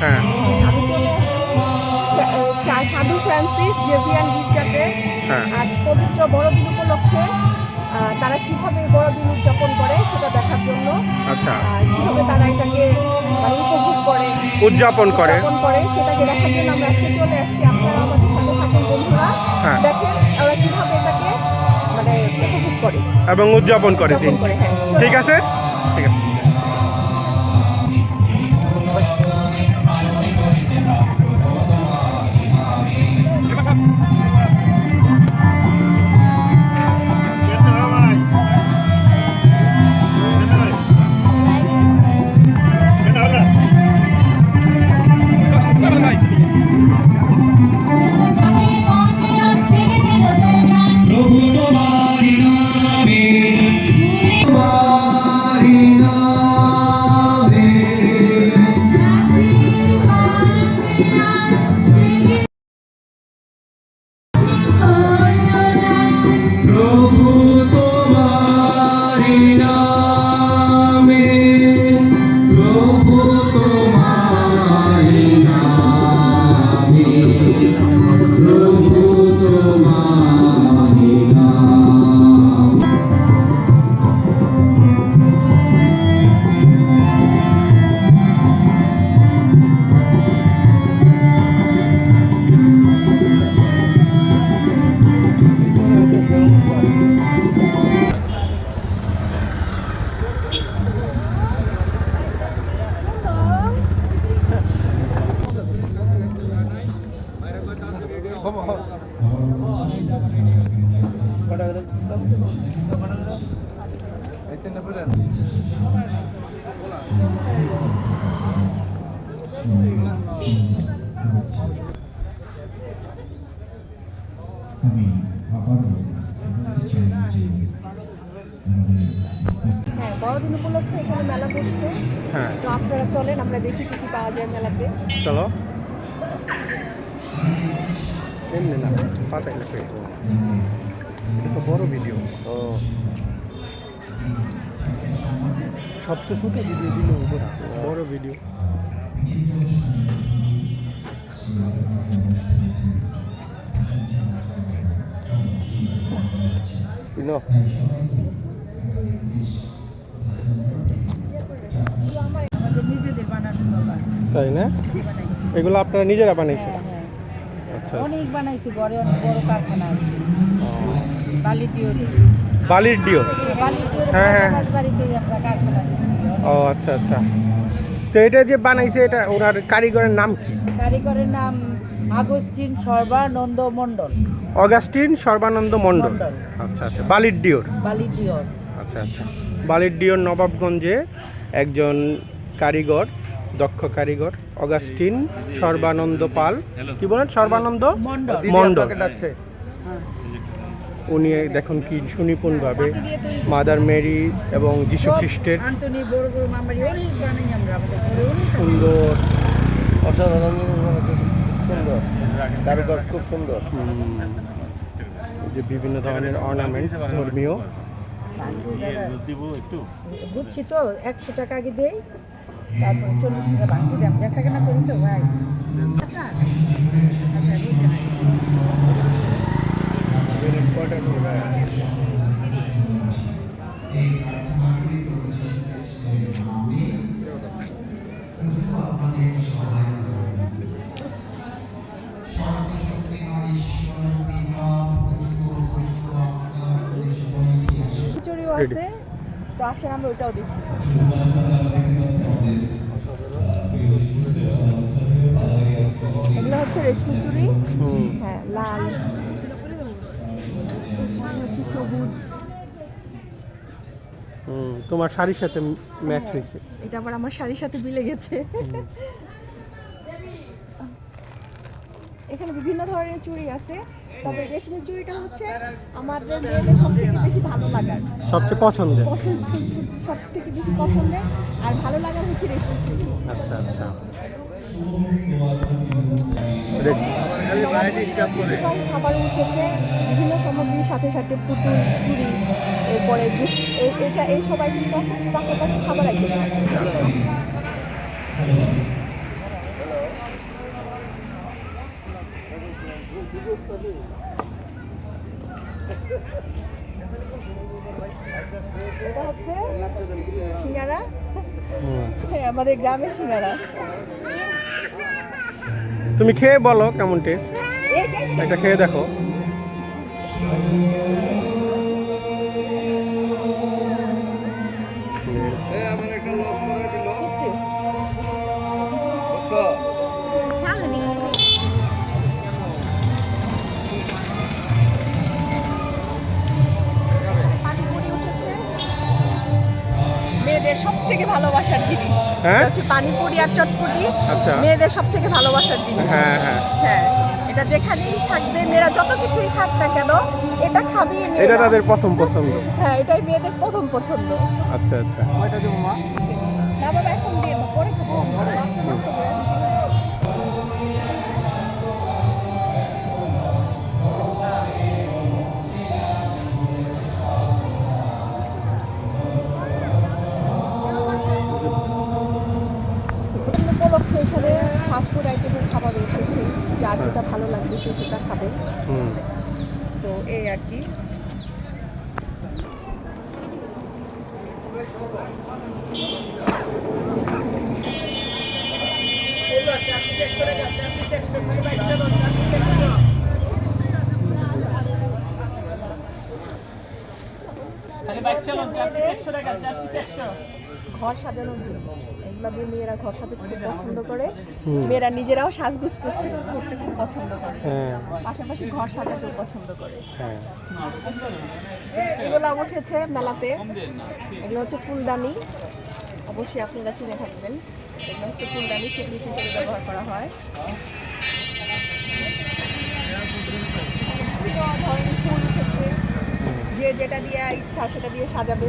হ্যাঁ। সাধু ফ্রান্সিস জেভিয়ান গির্জাতে হ্যাঁ। আজ পবিত্র বড়দিন উপলক্ষে তারা কীভাবে বড়দিন উদযাপন করে সেটা দেখার জন্য আচ্ছা। কীভাবে তারা এটাকে মানে উপভোগ করে উদযাপন করে। করে সেটাকে দেখার জন্য আমরা আজকে চলে আসছি। আপনারা আমাদের সাথে থাকেন বন্ধুরা। হ্যাঁ। দেখেন ওরা কীভাবে এটাকে মানে উপভোগ করে। এবং উদযাপন করে হ্যাঁ। ঠিক আছে? ঠিক আছে। আমি আবারও বলতে চাই যে হ্যাঁ বড়দিন উপলক্ষে এখানে মেলা বসছে। হ্যাঁ। তো আপনারা চলেন আমরা দেখি কি কি পাওয়া যায় মেলাতে। চলো। এমনি না পাতা এটা তো বড় ভিডিও ও সব তো ছোট ভিডিও দিল বড় ভিডিও তাই না? এগুলো আপনারা নিজেরা বানাইছেন। আচ্ছা অনেক বানাইছি ঘরে অনেক বড় কারখানা আছে। বালি পিওরি বালির ডিও হ্যাঁ, হ্যাঁ। দিচ্ছি ও আচ্ছা আচ্ছা। তো এটা যে বানাইছে এটা ওনার কারিগরের নাম কি? কারিগরের নাম আগস্টিন সর্বানন্দ মণ্ডল। অগাস্টিন সর্বানন্দ মণ্ডল। আচ্ছা আচ্ছা। বালির ডিওর বালি পিওর আচ্ছা আচ্ছা। বালির ডিওর নবাবগঞ্জে একজন কারিগর দক্ষ কারিগর অগাস্টিন সর্বানন্দ পাল। কি বলেন? সর্বানন্দ? মণ্ডল। হ্যাঁ। উনি দেখুন কি সুনিপুণভাবে মাদার মেরি এবং যীশু খ্রিস্টের আন্তনি বড় বড় মামারি অনেক বানাই আমরা আমাদের ঘরে অনেক আছে। সুন্দর। সুন্দর। কারুকাজ খুব সুন্দর। যে বিভিন্ন ধরনের অর্নামেন্টস ধর্মীয়। বুঝছি তো একশো টাকা আগে দেই। তারপর চল্লিশ টাকা বাকি দাম। বেচা কেনা করি তো ভাই। আচ্ছা। খিচুড়িও আছে। তো আসেন আমরা ওটাও দেখি। এগুলো হচ্ছে রেশমি চুড়ি হ্যাঁ লাল। সবুজ হুম তোমার শাড়ির সাথে ম্যাচ হয়েছে। এটা আবার আমার শাড়ির সাথে মিলে গেছে। এখানে বিভিন্ন ধরনের চুড়ি আছে তবে রেশমি চুড়িটা হচ্ছে আমাদের মেয়েদের সব থেকে বেশি ভালো লাগার। সবচেয়ে পছন্দের? পছন্দ সব থেকে বেশি পছন্দের আর ভালো লাগার হচ্ছে রেশমি চুড়ি। আচ্ছা আচ্ছা। খাবার উঠেছে বিভিন্ন সামগ্রীর সাথে সাথে পুতুল চুড়ি এরপরে এটা এই সবাই কিন্তু খাবার আইটেম আছে। এটা হচ্ছে সিঙ্গারা হ্যাঁ আমাদের গ্রামের সিঙ্গারা তুমি খেয়ে বলো কেমন টেস্ট একটা খেয়ে দেখো। হ্যাঁ? পানিপুরি আর চটপটি। আচ্ছা। মেয়েদের সব থেকে ভালোবাসার জিনিস। হ্যাঁ হ্যাঁ। হ্যাঁ। এটা যেখানেই থাকবে মেয়েরা যত কিছুই থাক না কেন এটা খাবি এটা তাদের প্রথম পছন্দ। হ্যাঁ এটাই মেয়েদের প্রথম পছন্দ। আচ্ছা আচ্ছা। ফাস্টফুড আইটেমের খাবার উঠেছে যার যেটা ভালো লাগবে সে সেটা খাবে। তো এই আর কি। ঘর সাজানোর জিনিস। এগুলা দিয়ে মেয়েরা ঘর সাজাতে খুব পছন্দ করে। মেয়েরা নিজেরাও সাজগুজ করতে করতে খুব পছন্দ করে। হ্যাঁ। পাশাপাশি ঘর সাজাতেও পছন্দ করে। হ্যাঁ। এগুলো উঠেছে মেলাতে। এগুলো হচ্ছে ফুলদানি। অবশ্যই আপনারা চিনে থাকবেন। এগুলো হচ্ছে ফুলদানি সেগুলি হিসেবে ব্যবহার করা হয়। ফুল উঠেছে যে যেটা দিয়ে ইচ্ছা সেটা দিয়ে সাজাবে।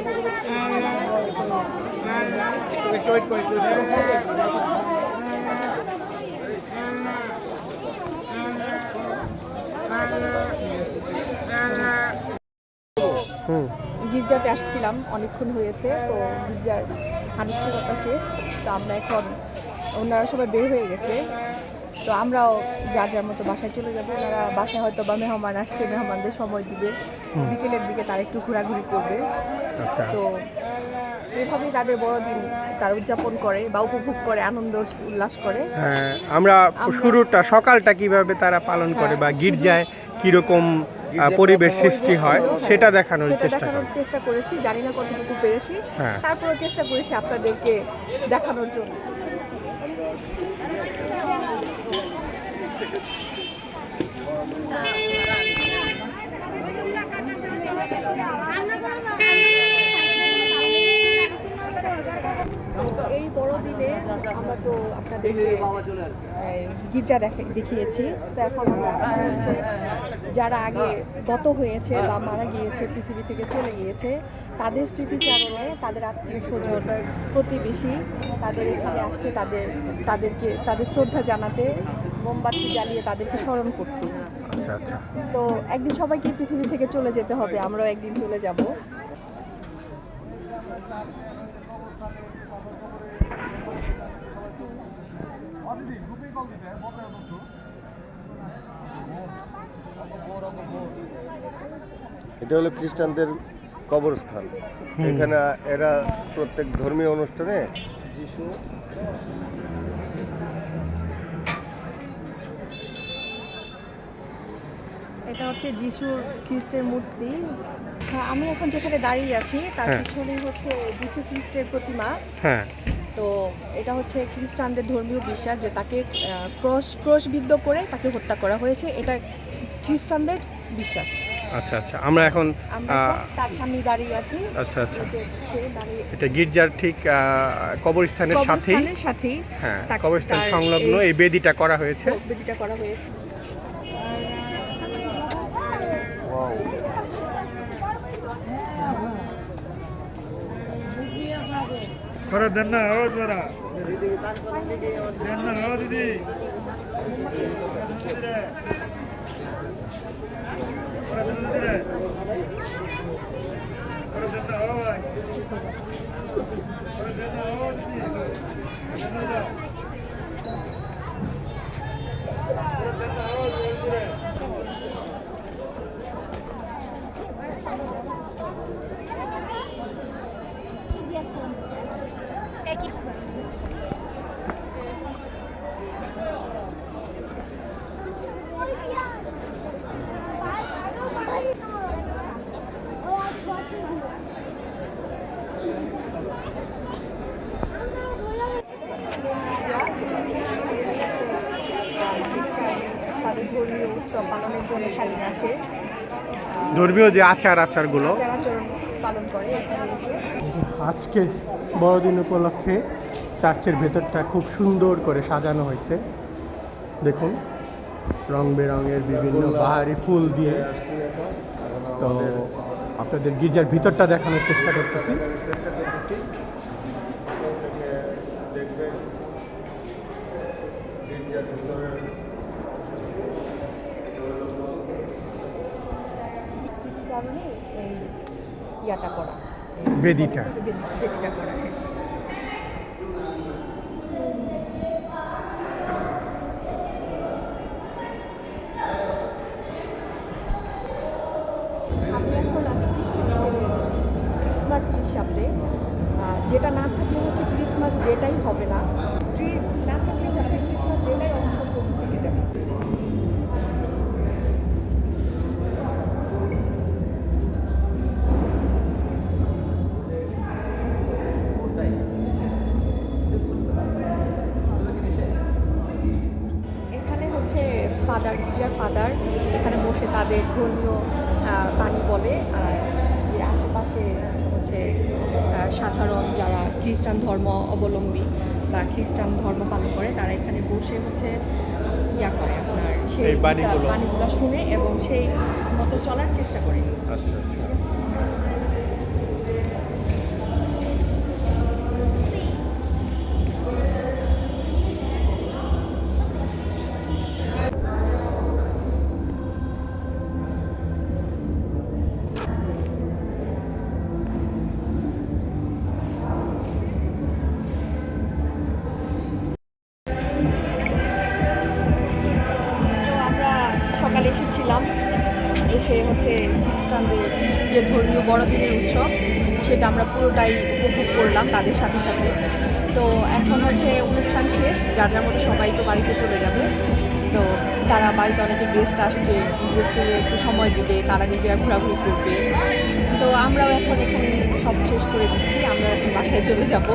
গির্জাতে আসছিলাম, অনেকক্ষণ হয়েছে, তো গির্জার আনুষ্ঠানিকতা শেষ, তো আমরা এখন ওনারা সবাই বের হয়ে গেছে। তো আমরাও যার যার মতো বাসায় চলে যাব। ওনারা বাসায় হয়তো বা মেহমান আসছে মেহমানদের সময় দিবে। বিকেলের দিকে তারা একটু ঘোরাঘুরি করবে। আচ্ছা। তো এভাবেই তাদের বড়দিন তারা উদযাপন করে বা উপভোগ করে আনন্দ উল্লাস করে। হ্যাঁ আমরা আমরা- শুরুটা সকালটা কীভাবে তারা পালন করে বা হ্যাঁ, গির্জায় কীরকম পরিবেশ সৃষ্টি হয় হ্যাঁ, সেটা দেখানোর চেষ্টা দেখানোর চেষ্টা করেছি জানি না কতটুকু পেরেছি। হ্যাঁ। তারপরেও চেষ্টা করেছি আপনাদেরকে দেখানোর জন্য। এই বড়দিনে আমরা তো আপনাদেরকে এই, গির্জা দেখে দেখিয়েছি। তো এখন আমরা হচ্ছে যারা আগে গত হয়েছে বা মারা গিয়েছে পৃথিবী থেকে চলে গিয়েছে তাদের স্মৃতিচারণে তাদের আত্মীয় স্বজন প্রতিবেশী তাদের এখানে আসছে তাদের তাদেরকে তাদের শ্রদ্ধা জানাতে মোমবাতি জ্বালিয়ে তাদেরকে স্মরণ করতে। আচ্ছা আচ্ছা। তো একদিন সবাইকে পৃথিবী থেকে চলে যেতে হবে আমরাও একদিন চলে যাব। এটা হলো খ্রিস্টানদের কবরস্থান। এখানে এরা প্রত্যেক ধর্মীয় অনুষ্ঠানে যিশু এটা হচ্ছে যিশুর খ্রিস্টের মূর্তি। হ্যাঁ, আমি এখন যেখানে দাঁড়িয়ে আছি তার হ্যাঁ। পিছনে হচ্ছে যিশু খ্রিস্টের প্রতিমা। হ্যাঁ। তো এটা হচ্ছে খ্রিস্টানদের ধর্মীয় বিশ্বাস যে তাকে ক্রস ক্রসবিদ্ধ করে তাকে হত্যা করা হয়েছে। এটা খ্রিস্টানদের বিশ্বাস। আচ্ছা আচ্ছা। আমরা এখন তার সামনে দাঁড়িয়ে আছি। আচ্ছা আচ্ছা। এটা গির্জার ঠিক কবরস্থানের সাথেই। কবরস্থানের সাথেই হ্যাঁ কবরস্থান সংলগ্ন এই বেদিটা করা হয়েছে। বেদিটা করা হয়েছে। খরচ দেন না ও দাদা দেন না ও দিদি যা খ্রিস্টান তাদের ধর্মীয় উৎসব পালনের জন্য এখানে আসে। ধর্মীয় যে আচার আচারগুলো আচার আচরণ পালন করে এখানে এসে। আজকে বড়দিন উপলক্ষে চার্চের ভেতরটা খুব সুন্দর করে সাজানো হয়েছে। দেখুন, রং বেরঙের বিভিন্ন বাহারি ফুল দিয়ে। তো আপনাদের গির্জার ভিতরটা দেখানোর চেষ্টা করতেছি। ইয়াটা করা বেদিটা। সামনে। যেটা না থাকলে হচ্ছে ক্রিসমাস ডেটাই হবে না। ট্রি না থাকলে হচ্ছে ক্রিসমাস ডেটাই অসম্পূর্ণ থেকে যাবে। গির্জার ফাদার এখানে বসে তাদের ধর্মীয় বাণী বলে আর যে আশেপাশে হচ্ছে সাধারণ যারা খ্রিস্টান ধর্ম অবলম্বী বা খ্রিস্টান ধর্ম পালন করে তারা এখানে বসে হচ্ছে ইয়া করে আপনার সেই বাণীগুলো। বাণীগুলো শুনে এবং সেই মতো চলার চেষ্টা করে আচ্ছা পুরোটাই উপভোগ করলাম তাদের সাথে সাথে। তো এখন হচ্ছে অনুষ্ঠান শেষ যার যার মধ্যে সবাই তো বাড়িতে চলে যাবে। তো তারা বাড়িতে অনেকে গেস্ট আসছে গেস্টদের একটু সময় দিবে, তারা নিজেরা ঘোরাঘুরি করবে। তো আমরাও এখন এখানে সব শেষ করে দিচ্ছি, আমরা এখন বাসায় চলে যাব।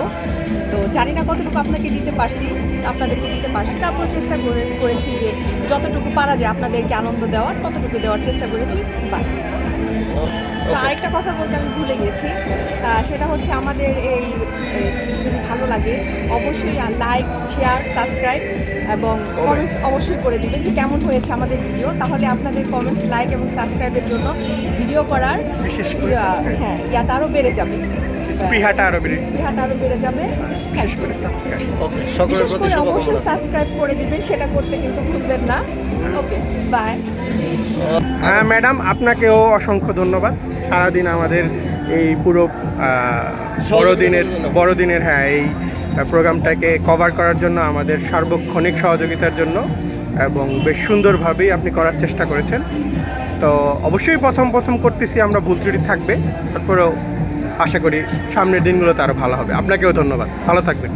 তো জানি না কতটুকু আপনাকে দিতে পারছি, আপনাদেরকে দিতে পারছি তারপর চেষ্টা করে, করেছি যে যতটুকু পারা যায় আপনাদেরকে আনন্দ দেওয়ার, ততটুকু দেওয়ার চেষ্টা করেছি। বা আরেকটা কথা বলতে আমি ভুলে গেছি। সেটা হচ্ছে আমাদের এই যদি ভালো লাগে অবশ্যই লাইক শেয়ার সাবস্ক্রাইব এবং কমেন্টস অবশ্যই করে দিবেন যে কেমন হয়েছে আমাদের ভিডিও তাহলে আপনাদের কমেন্টস লাইক এবং সাবস্ক্রাইবের জন্য ভিডিও করার বিশেষ করে হ্যাঁ ইয়াটা আরও বেড়ে যাবে। স্পৃহাটা আরও বেড়ে স্পৃহাটা আরও বেড়ে যাবে। বিশেষ করে subscribe। ওকে সকলের প্রতি অবশ্যই সাবস্ক্রাইব করে দিবেন সেটা করতে কিন্তু ভুলবেন না। ওকে বাই হ্যাঁ ম্যাডাম আপনাকেও অসংখ্য ধন্যবাদ। সারাদিন আমাদের এই পুরো বড়দিনের বড়দিনের হ্যাঁ এই প্রোগ্রামটাকে কভার করার জন্য আমাদের সার্বক্ষণিক সহযোগিতার জন্য এবং বেশ সুন্দরভাবেই আপনি করার চেষ্টা করেছেন। তো অবশ্যই প্রথম প্রথম করতেছি আমরা ভুল ত্রুটি থাকবে। তারপরেও আশা করি সামনের দিনগুলোতে আরও ভালো হবে। আপনাকেও ধন্যবাদ। ভালো থাকবেন।